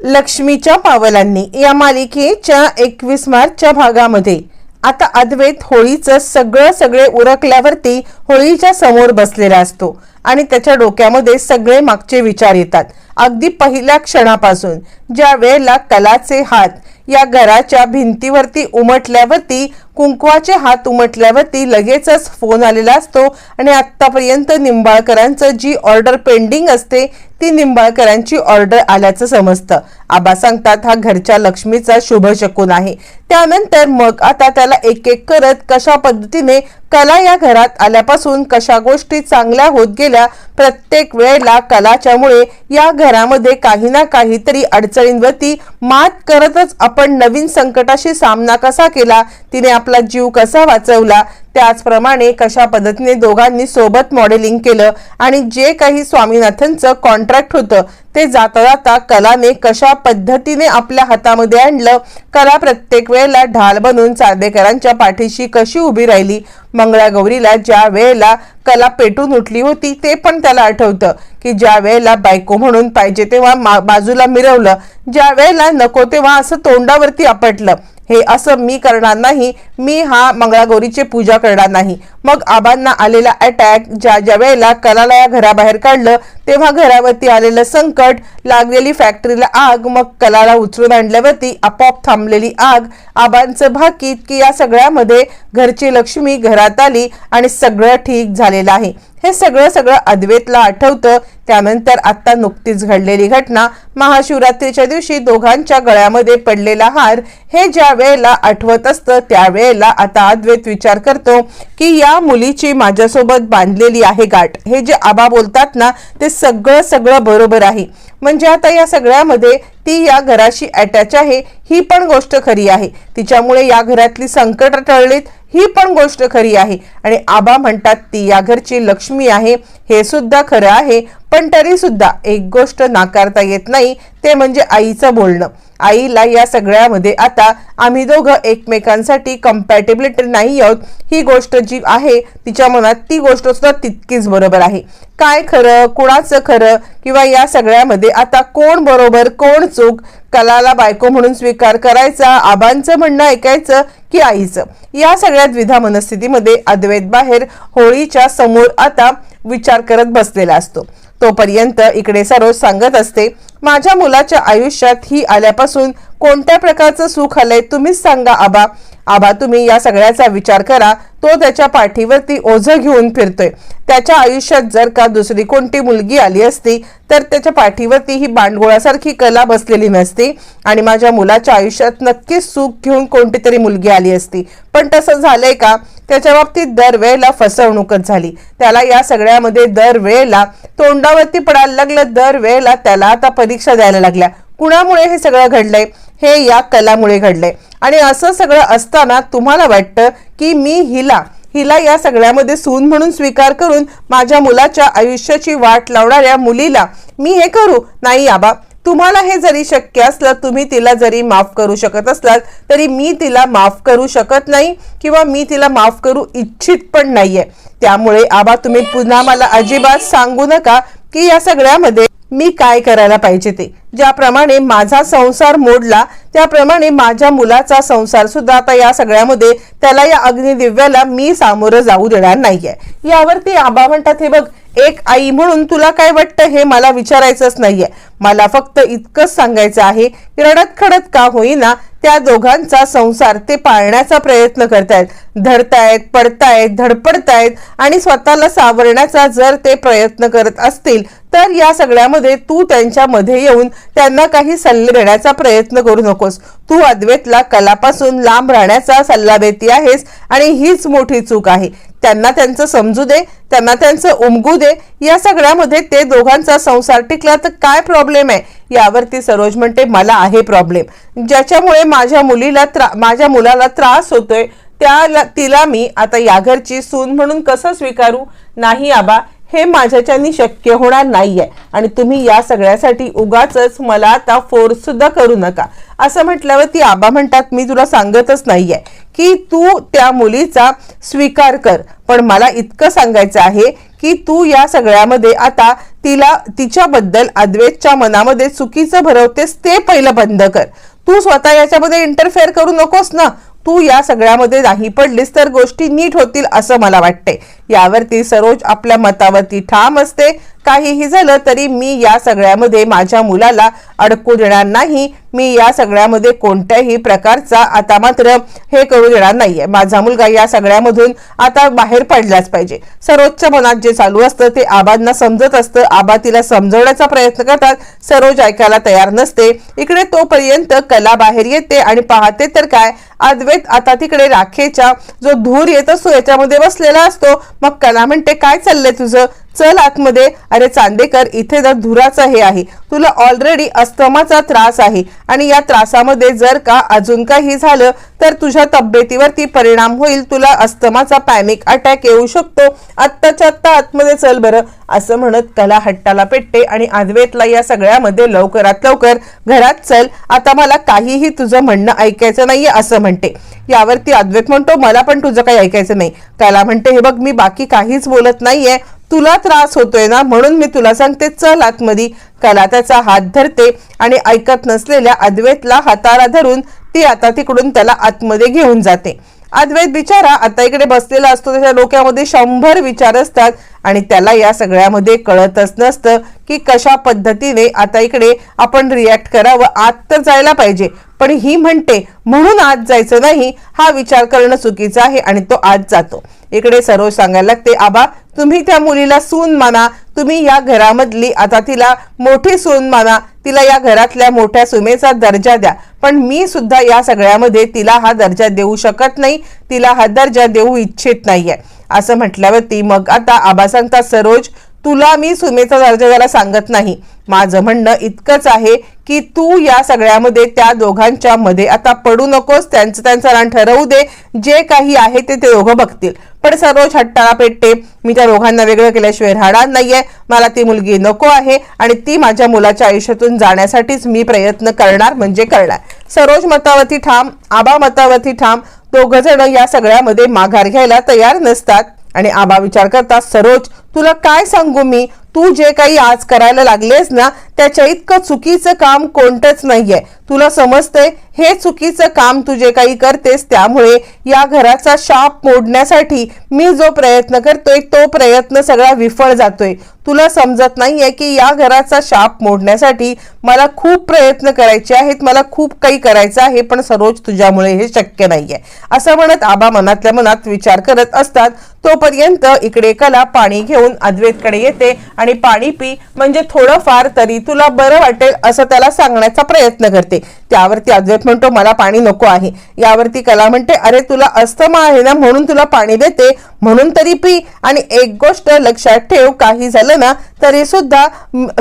लक्ष्मीच्या पावलांनी या मालिकेच्या एकवीस मार्चच्या भागामध्ये. आता अद्वैत होळीचं सगळं सगळे उरकल्यावरती होळीच्या समोर बसलेला असतो आणि त्याच्या डोक्यामध्ये सगळे मागचे विचार येतात. अगदी पहिल्या क्षणापासून ज्या वेळेला कलाचे हात या घराच्या भिंतीवरती उमटल्यावरती कुंकवाचे हात उमटल्यावरती लगेचच फोन आलेला असतो आणि आत्तापर्यंत निंबाळकरांचं जी ऑर्डर पेंडिंग असते ती निंबाळकरांची ऑर्डर आल्याचं समजतं. आबा सांगतात हा घरच्या लक्ष्मीचा शुभ शकून आहे. त्यानंतर मग आता त्याला एक एक करत कशा पद्धतीने कला या घरात आल्यापासून कशा गोष्टी चांगल्या होत गेल्या प्रत्येक वेळेला कलाच्यामुळे या घरामध्ये काही ना काहीतरी अडचणींवरती मात करतच आपण नवीन संकटाशी सामना कसा केला तिने आपला जीव कसा वाचवला त्याचप्रमाणे कशा पद्धतीने दोघांनी सोबत मॉडेलिंग केलं आणि जे काही स्वामीनाथनचं कॉन्ट्रॅक्ट होतं. ते जाता जाता कलाने कशा पद्धतीने आपल्या हातामध्ये आणलं कला प्रत्येक वेळेला ढाल बनून चांदेकरांच्या पाठीशी कशी उभी राहिली मंगळागौरीला ज्या वेळेला कला पेटून उठली होती ते पण त्याला आठवतं की ज्या वेळेला बायको म्हणून पाहिजे तेव्हा मा- बाजूला मिरवलं ज्या वेळेला नको तेव्हा असं तोंडावरती आपटलं. हे असं मी करणार नाही मी हा मंगळागौरीची पूजा करणार नाही. मग आबांना आलेला अटॅक ज्या ज्या वेळेला कलाला या घराबाहेर काढलं तेव्हा घरावरती आलेलं संकट लागलेली फॅक्टरीला आग मग कलाला उचलून आणल्यावरती आपोआप थांबलेली आग आबांचं भाकीत की या सगळ्यामध्ये घरची लक्ष्मी घरात आली आणि सगळं ठीक झालेलं आहे. हे सगळं सगळं अद्वेतला आठवतं. त्यानंतर आत्ता नुकतीच घडलेली घटना महाशिवरात्रीच्या दिवशी दोघांच्या गळ्यामध्ये पडलेला हार हे ज्या वेळेला आठवत असतं त्यावेळेला आता अद्वैत विचार करतो की या मुलीची माझ्यासोबत बांधलेली आहे गाठ. हे जे आबा बोलतात ना ते सगळं सगळं बरोबर आहे. म्हणजे आता या सगळ्यामध्ये ती या घराशी अटॅच आहे ही पण गोष्ट खरी आहे. तिच्यामुळे या घरातली संकट टळलीत ही पण गोष्ट खरी आहे. आणि आबा म्हणतात ती या घरची लक्ष्मी आहे हे सुद्धा खरं आहे पण तरी सुद्धा एक गोष्ट नाकारता येत नाही ते म्हणजे आईचं बोलणं. आईला या सगळ्यामध्ये आता आम्ही दोघं एकमेकांसाठी कम्पॅटेबिलिटी नाही आहोत. ही गोष्ट जी आहे तिच्या मनात ती गोष्ट सुद्धा तितकीच बरोबर आहे. काय खरं कोणाचं खरं किंवा या सगळ्यामध्ये आता कोण बरोबर कोण चूक कलाला बायको म्हणून स्वीकार करायचा आबांचं म्हणणं ऐकायचं की आईचं? या सगळ्या द्विधा मनस्थितीमध्ये अद्वैत बाहेर होळीच्या समोर आता विचार करत बसलेला असतो. तोपर्यंत इकडे सरोज सांगत असते माझ्या मुलाच्या आयुष्यात ही आल्यापासून कोणत्या प्रकारचं सुख आलंय तुम्हीच सांगा आबा. आबा तुम्ही या सगळ्याचा विचार करा. तो त्याच्या पाठीवरती ओझं घेऊन फिरतोय. त्याच्या आयुष्यात जर का दुसरी कोणती मुलगी आली असती तर त्याच्या पाठीवरती ही बांडगोळासारखी कला बसलेली नसती आणि माझ्या मुलाच्या आयुष्यात नक्कीच सुख घेऊन कोणती तरी मुलगी आली असती. पण तसं झालंय का? त्याच्या बाबतीत दरवेळेला फसवणूकच झाली. त्याला या सगळ्यामध्ये दरवेळेला तोंडावरती पडायला लागलं दरवेळेला त्याला आता परीक्षा द्यायला लागल्या. कुणामुळे हे सगळं घडलंय? हे या कलामुळे घडलंय. आणि असं सगळं असताना तुम्हाला वाटतं की मी हिला हिला या सगळ्यामध्ये सून म्हणून स्वीकार करून माझ्या मुलाच्या आयुष्याची वाट लावणाऱ्या मुलीला मी हे करू? नाही आबा. तुम्हाला हे जरी शक्य असलं तुम्ही तिला जरी माफ करू शकत असलात तरी मी तिला माफ करू शकत नाही किंवा मी तिला माफ करू इच्छित पण नाहीये. त्यामुळे आबा तुम्ही पुन्हा मला अजिबात सांगू नका की या सगळ्यामध्ये मी काय करायला पाहिजे ते. ज्याप्रमाणे माझा संसार मोडला त्याप्रमाणे माझ्या मुलाचा संसार सुद्धा आता या सगळ्यामध्ये त्याला या अग्निदिव्याला मी सामोरं जाऊ देणार नाहीये. यावरती आबा म्हणतात हे बघ एक आई म्हणून तुला काय वाटतं हे मला विचारायचंच नाहीये. मला फक्त इतकंच सांगायचं आहे की रडत खडत का होईना त्या दोघांचा संसार ते पाळण्याचा प्रयत्न करतायत. धरतायत पडतायत धडपडतायत आणि स्वतःला सावरण्याचा जर ते प्रयत्न करत असतील तर या सगळ्यामध्ये तू त्यांच्या मध्ये येऊन त्यांना काही सल्ले देण्याचा प्रयत्न करू नकोस. तू अद्वैतला कलापासून लांब राहण्याचा सल्ला देती आहेस आणि हीच मोठी चूक आहे. त्यांना त्यांचं समजू दे त्यांना त्यांचं उमगू दे या सगळ्यामध्ये ते दोघांचा संसार टिकला तर काय प्रॉब्लेम आहे? यावरती सरोज म्हणते मला आहे प्रॉब्लेम ज्याच्यामुळे माझ्या मुलीला त्रा माझ्या मुलाला त्रास होतोय त्या तिला मी आता या घरची सून म्हणून कसं स्वीकारू? नाही आबा हे माझ्याच्यानी शक्य होणार नाहीये आणि तुम्ही या सगळ्यासाठी उगाच मला आता फोर्स सुद्धा करू नका. असं म्हटल्यावर ती आबा म्हणतात मी तुला सांगतच नाहीये. की तू त्या मुलीचा स्वीकार कर. पण मला इतकं सांगायचं आहे की तू या सगळ्यामध्ये आता तिला तिच्याबद्दल अद्वैतच्या मनामध्ये चुकीचं भरवतेस ते पहिलं बंद कर. तू स्वतः याच्यामध्ये इंटरफेअर करू नकोस ना. तू या सगळ्यामध्ये नाही पडलीस तर गोष्टी नीट होतील असं मला वाटते यावरती सरोज आपल्या मतावरती ठाम असते. काहीही झालं तरी मी या सगळ्यामध्ये माझ्या मुलाला अडकू देणार नाही. मी या सगळ्यामध्ये कोणत्याही प्रकारचा आता मात्र हे करू देणार नाहीये. माझा मुलगा या सगळ्यामधून आता बाहेर पडलाच पाहिजे. सरोजच्या मनात जे चालू असतं ते आबांना समजत असतं. आबा तिला समजवण्याचा प्रयत्न करतात. सरोज ऐकायला तयार नसते. इकडे तोपर्यंत कला बाहेर येते आणि पाहते तर काय? अद्वैत आता तिकडे राखेच्या जो धूर येत असतो याच्यामध्ये बसलेला असतो. मग कला म्हणते काय चाललंय तुझं? चल आतमध्ये. अरे चांदेकर इथे जर धुराचं हे आहे तुला ऑलरेडी अस्थमाचा त्रास आहे. आणि या त्रासामध्ये जर का अजून काही झालं तर तुझ्या तब्येतीवरती परिणाम होईल. तुला अस्थमाचा पॅनिक अटॅक येऊ शकतो. आत्ताच्या आत्ता आतमध्ये चल बरं. असं म्हणत कला हट्टाला पेटते आणि आदवेतला या सगळ्यामध्ये लवकरात लवकर घरात चल आता मला काहीही तुझं म्हणणं ऐकायचं नाहीये असं म्हणते. यावरती अद्वैत म्हणतो मला पण तुझं काही ऐकायचं नाही. कला म्हणते हे बघ मी बाकी काहीच बोलत नाहीये. तुला त्रास होतोय ना म्हणून मी तुला सांगते चल आतमध्ये. कला त्याचा हात धरते आणि ऐकत नसलेल्या अद्वैतला हाताला धरून ती आता तिकडून त्याला आतमध्ये घेऊन जाते. अद्वैत बिचारा आता इकडे बसलेला असतो त्याच्या डोक्यामध्ये शंभर विचार असतात आणि त्याला या सगळ्यामध्ये कळतच नसतं की कशा पद्धतीने आता इकडे आपण रिॲक्ट करावं. आत तर जायला पाहिजे पण ही म्हणते म्हणून आत जायचं नाही हा विचार करणं चुकीचं आहे आणि तो आत जातो. इकडे सरोज सांगायला लागते आबा तुम्ही त्या मुलीला सून माना तुम्ही या घरामधली आता तिला मोठी सून माना तिला या घरातल्या मोठ्या सुमेचा दर्जा द्या पण मी सुद्धा या सगळ्यामध्ये तिला हा दर्जा देऊ शकत नाही तिला हा दर्जा देऊ इच्छित नाहीये. असं म्हटल्यावरती मग आता आबा सांगतात सरोज तुला मी सुमेचा दर्जा द्यायला सांगत नाही. माझं म्हणणं इतकंच आहे की तू या सगळ्यामध्ये त्या दोघांच्या मध्ये आता पडू नकोस त्यांचं त्यांचं रान ठरवू दे जे काही आहे ते ते दोघं बघतील. पण सरोज हट्टाळा पेटते. मी त्या दोघांना वेगळं केल्याशिवाय राहणार नाहीये. मला ती मुलगी नको आहे आणि ती माझ्या मुलाच्या आयुष्यातून जाण्यासाठीच मी प्रयत्न करणार म्हणजे करणार. सरोज मतावरती ठाम आबा मतावरती ठाम दोघ जण या सगळ्यामध्ये माघार घ्यायला तयार नसतात. आणि आबा विचार करता सरोज तुला काय सांगू मी? तू जे काही आज करायला लागलेस ना त्याच्या इतकं चुकीचं काम कोणतंच नाहीये. तुला समजते हे चुकीचं काम तू जे काही करतेस त्यामुळे या घराचा शाप मोडण्यासाठी मी जो प्रयत्न करतोय तो प्रयत्न सगळा विफळ जातोय. तुला समजत नाहीये की या घराचा शाप मोडण्यासाठी मला खूप प्रयत्न करायचे आहेत मला खूप काही करायचं आहे पण सरोज तुझ्यामुळे हे शक्य नाहीये. असं म्हणत आबा मनातल्या मनात विचार करत असतात. तोपर्यंत इकडे कला पाणी घेऊन अद्वैतकडे येते आणि पाणी पी म्हणजे थोडंफार तरी तुला बरं वाटेल असं त्याला सांगण्याचा प्रयत्न करते. त्यावरती अद्वैत म्हणतो मला पाणी नको आहे. यावरती कला म्हणते अरे तुला अस्थमा आहे ना म्हणून तुला पाणी देते. म्हणून तरी पी. आणि एक गोष्ट लक्षात ठेव काही झालं ना तरी सुद्धा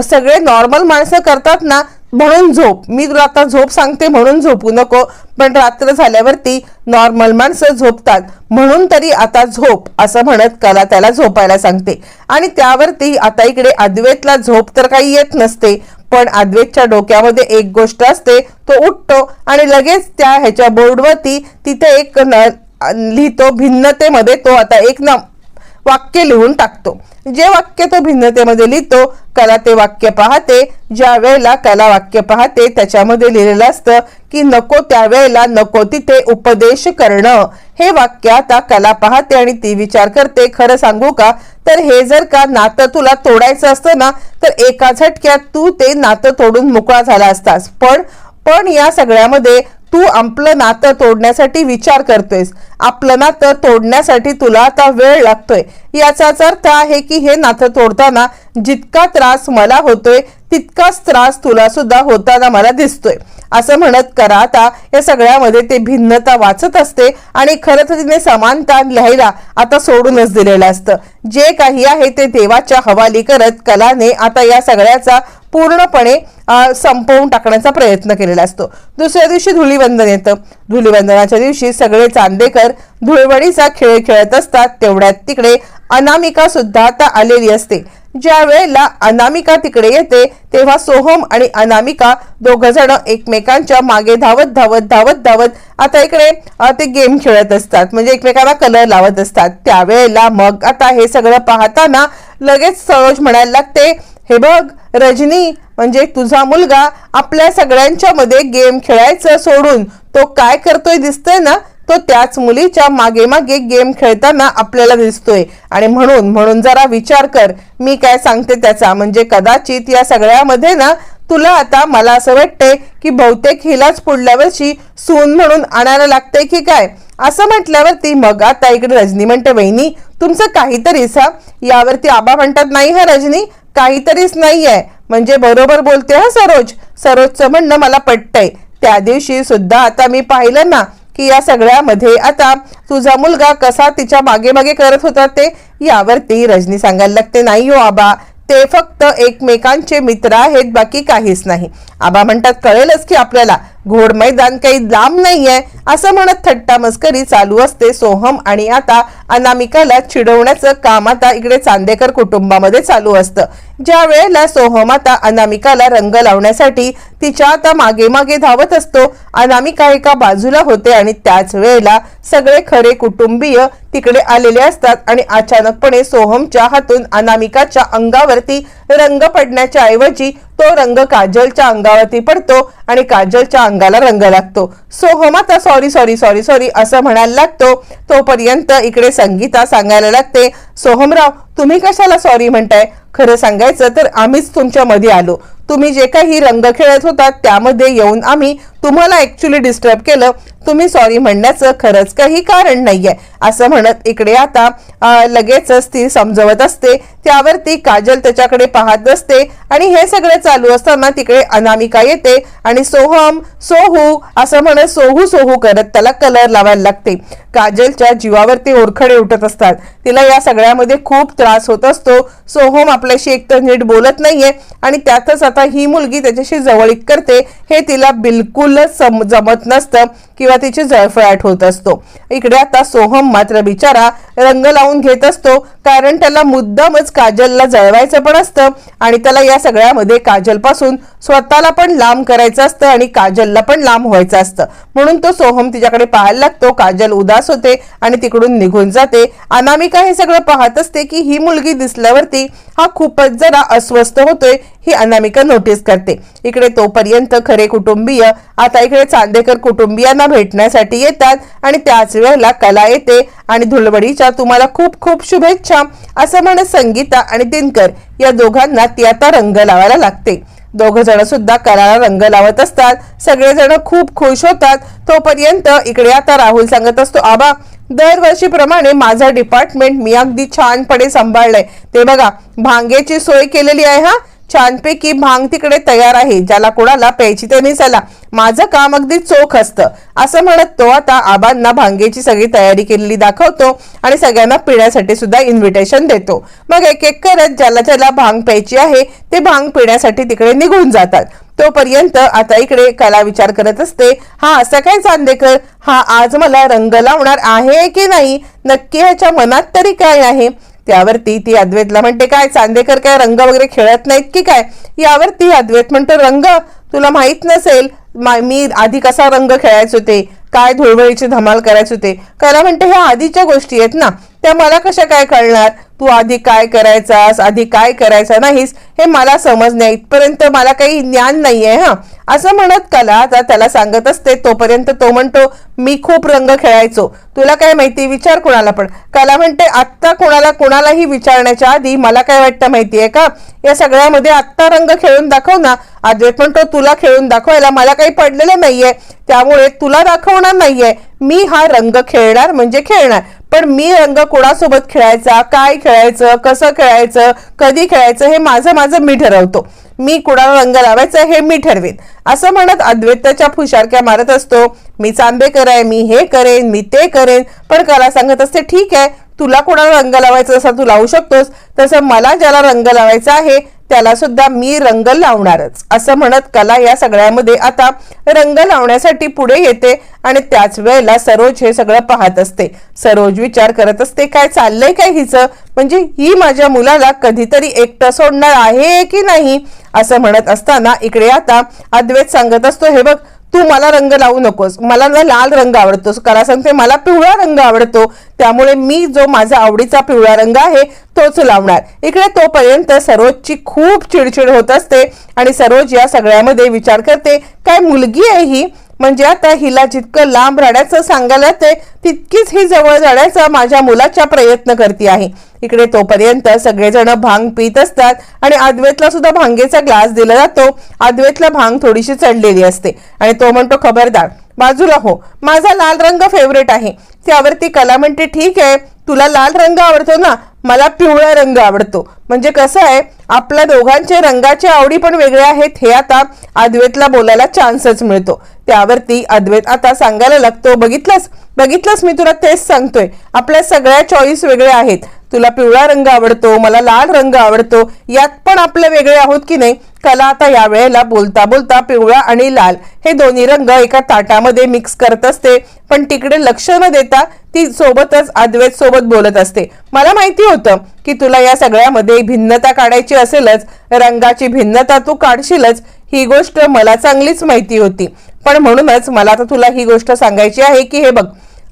सगळे नॉर्मल माणसं करतात ना म्हणून झोप. मी तुला आता झोप सांगते म्हणून झोपू नको. पण रात्र झाल्यावरती नॉर्मल माणसं झोपतात. म्हणून तरी आता झोप असं म्हणत कला त्याला झोपायला सांगते. आणि त्यावरती आता इकडे अद्वैतला झोप तर काही येत नसते. पण अद्वैतच्या डोक्यामध्ये एक गोष्ट असते तो उठतो आणि लगेच त्या ह्याच्या बोर्डवरती तिथे एक न- लिहितो भिन्नतेमध्ये तो आता एक न वाक्य लिहून टाकतो. जे वाक्य तो भिन्नतेमध्ये लिहितो कला ते वाक्य पाहते. ज्या वेळेला कला वाक्य पाहते त्याच्यामध्ये लिहिलेलं असतं की नको त्यावेळेला नको तिथे उपदेश करणं. हे वाक्य आता कला पाहते आणि ती विचार करते खरं सांगू का? तर हे जर का नातं तुला तोडायचं असतं ना तर एका झटक्यात तू ते नातं तोडून मोकळा झाला असतास. पण पण या सगळ्यामध्ये तू आपलं नातं तोडण्यासाठी विचार करतोयस. आपलं नातं तोडण्यासाठी तुला आता वेळ लागतोय. याचाच अर्थ आहे की हे नातं तोडताना जितका त्रास मला होतोय तितकाच त्रास तुला सुद्धा होताना मला दिसतोय. असं म्हणत करा आता या सगळ्यामध्ये ते भिन्नता वाचत असते आणि खरं तर तिने समानता लिहायला आता सोडूनच दिलेलं असतं. जे काही आहे ते देवाच्या हवाली करत कलाने आता या सगळ्याचा पूर्णपणे संपवून टाकण्याचा प्रयत्न केलेला असतो. दुसऱ्या दिवशी धुलीवंदन येतं. धुलीवंदनाच्या दिवशी सगळे चांदेकर धुळवडीचा खेळ खेळत असतात. तेवढ्यात तिकडे अनामिका सुद्धा आता आलेली असते. ज्या वेळेला अनामिका तिकडे येते तेव्हा सोहम आणि अनामिका दोघ जण एकमेकांच्या मागे धावत धावत धावत धावत आता इकडे ते गेम खेळत असतात. म्हणजे एकमेकांना कलर लावत असतात. त्यावेळेला मग आता हे सगळं पाहताना लगेच सरोज म्हणायला लागते हे बघ रजनी म्हणजे तुझा मुलगा आपल्या सगळ्यांच्या मध्ये गेम खेळायचं सोडून तो काय करतोय दिसतोय ना? तो त्याच मुलीच्या मागे मागे गेम खेळताना आपल्याला दिसतोय. आणि म्हणून म्हणून जरा विचार कर. मी काय सांगते त्याचा? म्हणजे कदाचित या सगळ्यामध्ये ना तुला आता मला असं वाटतंय की बहुतेक हिलाच पुढल्या वर्षी सून म्हणून आणायला लागतंय की काय? असं म्हटल्यावरती मग आता इकडे रजनी म्हणते वहिनी तुमचं काहीतरीच हा? यावरती आबा म्हणतात नाही हा रजनी काहीतरीच नाही आहे म्हणजे बरोबर बोलते हा सरोज. सरोजचं म्हणणं मला पटतंय. त्या दिवशी सुद्धा आता मी पाहिलं ना की या सगळ्यामध्ये आता तुझा मुलगा कसा तिच्यामागे मागे करत होता ते यावरती रजनी सांगायला लागते नाही हो आबा. ते फक्त एकमेकांचे मित्र आहेत बाकी काहीच नाही. आबा म्हणतात कळेलच की आपल्याला घोड मैदान काही लांब नाहीये असं म्हणत थट्टा मस्करी चालू असते सोहम आणि आता अनामिकाला चिडवण्याचं काम आता इकडे चांदेकर कुटुंबामध्ये चालू असतं. ज्या वेळेला सोहम आता अनामिकाला रंग लावण्यासाठी तिच्या आता मागे मागे धावत असतो अनामिका एका बाजूला होते आणि त्याच वेळेला सगळे खरे कुटुंबीय तिकडे आलेले असतात आणि अचानकपणे सोहमच्या हातून अनामिकाच्या अंगावरती रंग पडण्याच्या ऐवजी तो रंग काजलच्या अंगावरती पडतो आणि काजलच्या अंगाला रंग लागतो. सोहम आता सॉरी सॉरी सॉरी सॉरी असं म्हणायला लागतो. तोपर्यंत इकडे संगीता सांगायला लागते सोहमराव तुम्ही कशाला सॉरी म्हणताय? खरं सांगायचं तर आम्हीच तुमच्या मध्ये आलो. तुम्ही जे काही रंग खेळत होता त्यामध्ये येऊन आम्ही तुम्हाला ऍक्च्युली डिस्टर्ब केलं. तुम्ही सॉरी म्हणण्याचं खरंच काही कारण नाहीये. असं म्हणत इकडे आता लगेचच ती समजवत असते. त्यावरती काजल त्याच्याकडे पाहत असते आणि हे सगळं चालू असताना तिकडे अनामिका येते आणि सोहम सोहू असं म्हणत सोहू सोहू करत त्याला कलर लावायला लागते. काजलच्या जीवावरती ओरखडे उठत असतात. तिला या सगळ्या गळ्यामध्ये खूप त्रास होत असतो. सोहम आपल्याशी एकतर नीट बोलत नाहीये आणि त्यातच आता ही मुलगी त्याच्याशी जवळीक करते. हे तिला बिलकुलच सम- जमत नसतं किंवा तिची जळफळाट होत असतो. इकडे आता सोहम मात्र बिचारा रंग लावून घेत असतो. कारण त्याला मुद्दामच काजलला जळवायचं पण असतं आणि त्याला या सगळ्यामध्ये काजलपासून स्वतःला पण लांब करायचं असतं आणि काजलला पण लांब व्हायचं असतं. म्हणून तो सोहम तिच्याकडे पाहायला लागतो. काजल उदास होते आणि तिकडून निघून जाते. अनामिका हे सगळं पाहत असते की ही मुलगी दिसल्यावरती हा खूपच जरा अस्वस्थ होतोय ही अनामिका नोटीस करते. इकडे तोपर्यंत खरे कुटुंबीय आता इकडे चांदेकर कुटुंबियांना भेटण्यासाठी येतात आणि त्याच वेळेला कला येते आणि धुलवडीच्या तुम्हाला खूप खूप शुभेच्छा. असं म्हणत संगीता आणि दिनकर या दोघांना ती आता रंग लावायला लागते. दोघ जण सुद्धा कराला रंग लावत असतात. सगळेजण खूप खुश होतात. तोपर्यंत इकडे आता राहुल सांगत असतो आबा दरवर्षीप्रमाणे माझा डिपार्टमेंट मी अगदी छानपणे सांभाळलंय. ते बघा भांगेची सोय केलेली आहे हा? छानपैकी भांग तिकडे तयार आहे ज्याला कोणाला प्यायची त्यांनी चला माझं काम अगदी चोख असतं. असं म्हणत तो आता आबांना भांगेची सगळी तयारी केलेली दाखवतो आणि सगळ्यांना पिण्यासाठी सुद्धा इन्व्हिटेशन देतो. मग एक एक करत ज्याला ज्याला भांग प्यायची आहे ते भांग पिण्यासाठी तिकडे निघून जातात. तोपर्यंत आता इकडे कला विचार करत असते हा असं काय चांदेकर? हा आज मला रंग लावणार आहे की नाही? नक्की ह्याच्या मनात तरी काय आहे? त्यावरती ती अद्वैतला म्हणते काय चांदेकर काय रंग वगैरे खेळत नाहीत की काय? यावरती अद्वैत म्हणतो रंग? तुला माहीत नसेल मी आधी कसा रंग खेळायचे होते? काय धुळवळीची धमाल करायचे होते? कारण म्हणते ह्या आधीच्या गोष्टी आहेत ना. त्या मला कशा काय कळणार? तू आधी काय करायचास आधी काय करायचं नाहीस हे मला समजण्या इथपर्यंत मला काही ज्ञान नाहीये हा. असं म्हणत कला आता त्याला सांगत असते तोपर्यंत तो म्हणतो मी खूप रंग खेळायचो. तुला काय माहिती? विचार कुणाला पण. कला म्हणते आत्ता कोणाला कोणालाही विचारण्याच्या आधी मला काय वाटतं माहितीये का? या सगळ्यामध्ये आत्ता रंग खेळून दाखव ना. अद्वैत म्हणतो तुला खेळून दाखवायला मला काही पडलेलं नाहीये. त्यामुळे तुला दाखवणार नाहीये. मी हा रंग खेळणार म्हणजे खेळणार. पण मी रंग कोणासोबत खेळायचा काय खेळायचं कसं खेळायचं कधी खेळायचं हे माझं माझं मी ठरवतो. मी कुणाला रंग लावायचा हे मी ठरवेन. असं म्हणत अद्वैताच्या फुशारक्या मारत असतो मी चांदेकर आहे मी हे करेन मी ते करेन. पण कला सांगत असते ठीक आहे तुला कोणाला रंग लावायचा असा तू लावू शकतोस तसं मला ज्याला रंग लावायचा आहे त्याला सुद्धा मी रंग लावणारच असं म्हणत कला या सगळ्यामध्ये आता रंग लावण्यासाठी पुढे येते आणि त्याच वेळेला सरोज हे सगळं पाहत असते. सरोज विचार करत असते काय चाललंय काय हिचं? म्हणजे ही माझ्या मुलाला कधीतरी एकटं सोडणार आहे की नाही? असं म्हणत असताना इकडे आता अद्वैत सांगत असतो हे बघ तू मला रंग लावू नकोस. मला ना लाल रंग आवडतो. करा सांगते मला पिवळा रंग आवडतो. त्यामुळे मी जो माझा आवडीचा पिवळा रंग आहे तोच लावणार. इकडे तोपर्यंत सरोजची खूप चिडचिड होत असते आणि सरोज या सगळ्यामध्ये विचार करते काय मुलगी आहे ही? म्हणजे आता हिला जितकं लांब राहण्याचं सांगायला ते तितकीच ही जवळ जाण्याचा माझ्या मुलाच्या प्रयत्न करते आहे. इकडे तोपर्यंत सगळेजण भांग पित असतात आणि अद्वैतला सुद्धा भांगेचा ग्लास दिला जातो. अद्वैतला भांग थोडीशी चढलेली असते. आणि तो म्हणतो खबरदार बाजूला हो. माझा लाल रंग फेवरेट आहे. त्यावरती कला म्हणते ठीक आहे. तुला लाल रंग आवडतो ना मला पिवळा रंग आवडतो. म्हणजे कसं आहे आपल्या दोघांचे रंगाच्या आवडी पण वेगळ्या आहेत हे आता अद्वैतला बोलायला चान्सच मिळतो. त्यावरती अद्वैत आता सांगायला लागतो बघितलंस? बघितलंस मी तुला तेच सांगतोय. आपल्या सगळ्या चॉईस वेगळ्या आहेत. तुला पिवळा रंग आवडतो मला लाल रंग आवडतो. यात पण आपले वेगळे आहोत की नाही कला आता यावेळेला बोलता बोलता पिवळा आणि लाल. हे दोन्ही रंग एका ताटामध्ये मिक्स करत असते. पण तिकडे लक्ष न देता ती सोबतच अद्वैत सोबत बोलत असते. मला माहिती होतं की तुला या सगळ्यामध्ये भिन्नता काढायची असेलच रंगाची भिन्नता तू काढशीलच ही गोष्ट मला चांगलीच माहिती होती. पण म्हणूनच मला आता तुला ही गोष्ट सांगायची आहे की हे बघ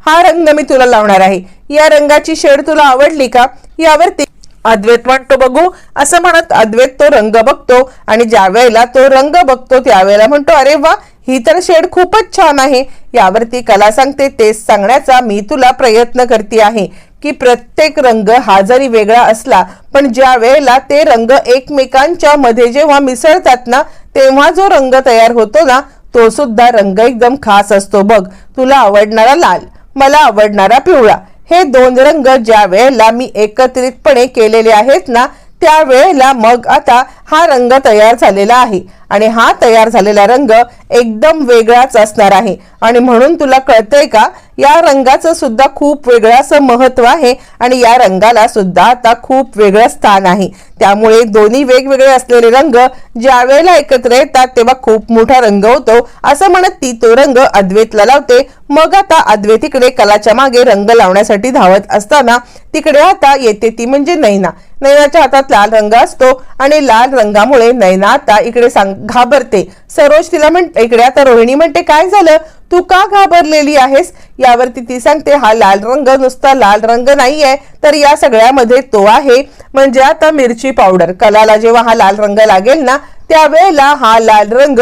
हा रंग मी तुला लावणार आहे. या रंगाची शेड तुला आवडली का? यावरती अद्वैत म्हणतो बघू. असं म्हणत अद्वैत तो रंग बघतो आणि ज्या वेळेला तो रंग बघतो त्यावेळेला म्हणतो अरे वा ही तर शेड खूपच छान आहे. यावरती कला सांगते तेच सांगण्याचा मी तुला प्रयत्न करते आहे की प्रत्येक रंग हा जरी वेगळा असला पण ज्या वेळेला ते रंग एकमेकांच्या मध्ये जेव्हा मिसळतात ना तेव्हा जो रंग तयार होतो ना तो सुद्धा रंग एकदम खास असतो. बघ तुला आवडणारा लाल मला आवडणारा पिवळा हे दोन रंग ज्या वेळेला मी एकत्रितपणे केलेले आहेत ना त्यावेळेला मग आता हा रंग तयार झालेला आहे. आणि हा तयार झालेला रंग एकदम वेगळाच असणार आहे. आणि म्हणून तुला कळतंय का या रंगाचं सुद्धा खूप वेगळं असं महत्त्व आहे आणि या रंगाला सुद्धा आता खूप वेगळं स्थान आहे. त्यामुळे दोन्ही वेगवेगळे असलेले रंग ज्या वेळेला एकत्र येतात तेव्हा खूप मोठा रंग होतो. असं म्हणत ती तो रंग अद्वैतला लावते. मग आता अद्वैतीकडे कलाच्या मागे रंग लावण्यासाठी धावत असताना तिकडे आता येते ती म्हणजे नैना. नैनाच्या हातात लाल रंग असतो आणि लाल रंगामुळे नैना आता इकडे सांग घाबरते. सरोज तिला म्हणते इकडे आता रोहिणी म्हणते काय झालं? तू का घाबरलेली आहेस? यावरती ती सांगते हा लाल रंग नुसता लाल रंग नाहीये तर या सगळ्यामध्ये तो आहे. म्हणजे आता मिरची पावडर. कलाला जेव्हा हा लाल रंग लागेल ना त्यावेळेला हा लाल रंग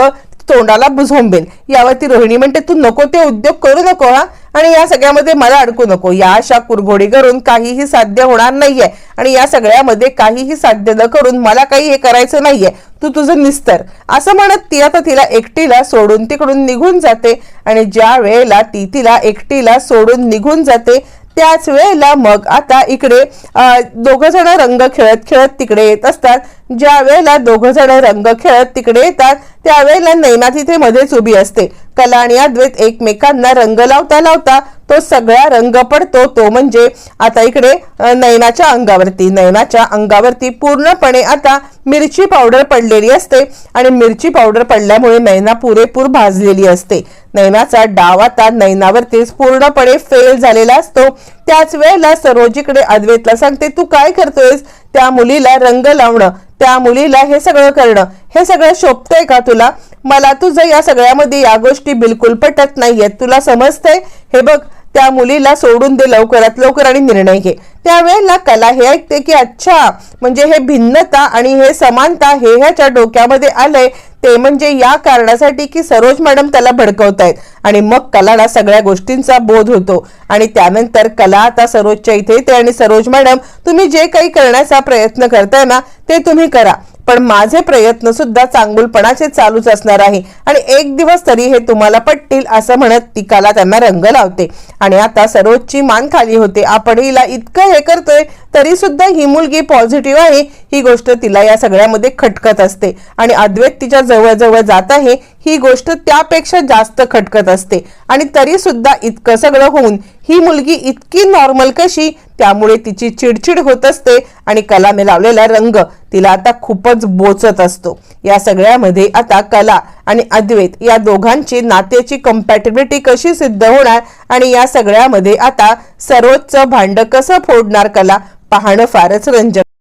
तोंडाला झोंबेल यावरती रोहिणी म्हणते तू नको ते उद्योग करू नको हा. आणि या सगळ्यामध्ये मला अडकू नको. या अशा कुरघोडी करून काहीही साध्य होणार नाहीये. आणि या सगळ्यामध्ये काहीही साध्य न करून मला काही हे करायचं नाहीये. तू तुझं निस्तर. असं म्हणत ती आता तिला एकटीला सोडून तिकडून निघून जाते. आणि ज्या वेळेला ती तिला एकटीला सोडून निघून जाते त्याच वेळेला मग आता इकडे दोघ जण रंग खेळत खेळत तिकडे येत असतात. ज्या वेळेला दोघ जण रंग खेळत तिकडे येतात त्यावेळेला नैना तिथे मध्येच उभी असते. कला आणि अद्वैत एकमेकांना रंग लावता लावता तो सगळा रंग पडतो तो म्हणजे आता इकडे नयनाच्या अंगावरती. नयनाच्या अंगावरती पूर्णपणे आता मिरची पावडर पडलेली असते आणि मिरची पावडर पडल्यामुळे नयना पुरेपूर भाजलेली असते. नयनाचा डाव आता नयनावरतीच पूर्णपणे फेल झालेला असतो. त्याच वेळेला सरोजीकडे अद्वैतला सांगते तू काय करतोयस? त्या मुलीला रंग लावणं त्या मुलीला हे सगळं करणं हे सगळं शोभतंय का तुला? मला तुझं या सगळ्यामध्ये या गोष्टी बिलकुल पटत नाहीयेत. तुला समजतंय? हे बघ त्या मुलीला सोडून दे लवकरात लवकर आणि निर्णय घे. त्यावेळेला कला हे ऐकते की अच्छा म्हणजे हे भिन्नता आणि हे समानता हे ह्याच्या डोक्यामध्ये आलंय. ते म्हणजे या कारणासाठी की सरोज मॅडम त्याला भडकवतायत. आणि मग कलाला सगळ्या गोष्टींचा बोध होतो. आणि त्यानंतर कला आता सरोजच्या इथे येते आणि सरोज मॅडम तुम्ही जे काही करण्याचा प्रयत्न करताय ना ते तुम्ही करा. पण माझे प्रयत्न सुद्धा चांगुलपणाचे चालूच असणार आहे. आणि एक दिवस तरी हे तुम्हाला पटतील असं म्हणत टिकाला त्यांना रंग लावते. आणि आता सरोजची मान खाली होते. आपण हिला इतकं हे करतोय तरी सुद्धा ही मुलगी पॉझिटिव्ह आहे. ही गोष्ट तिला या सगळ्यामध्ये खटकत असते. आणि अद्वैत तिच्या जवळजवळ जात आहे. ही गोष्ट त्यापेक्षा जास्त खटकत असते. आणि तरी सुद्धा इतकं सगळं होऊन ही मुलगी इतकी नॉर्मल कशी त्यामुळे तिची चिडचिड होत असते आणि कलाने लावलेला रंग तिला आता खूपच बोचत असतो. या सगळ्यामध्ये आता कला आणि अद्वैत या दोघांची नात्याची कम्पॅटेबिलिटी कशी सिद्ध होणार आणि या सगळ्यामध्ये आता सर्वोच्च भांड कसं फोडणार कला पाहणं फारच रंजक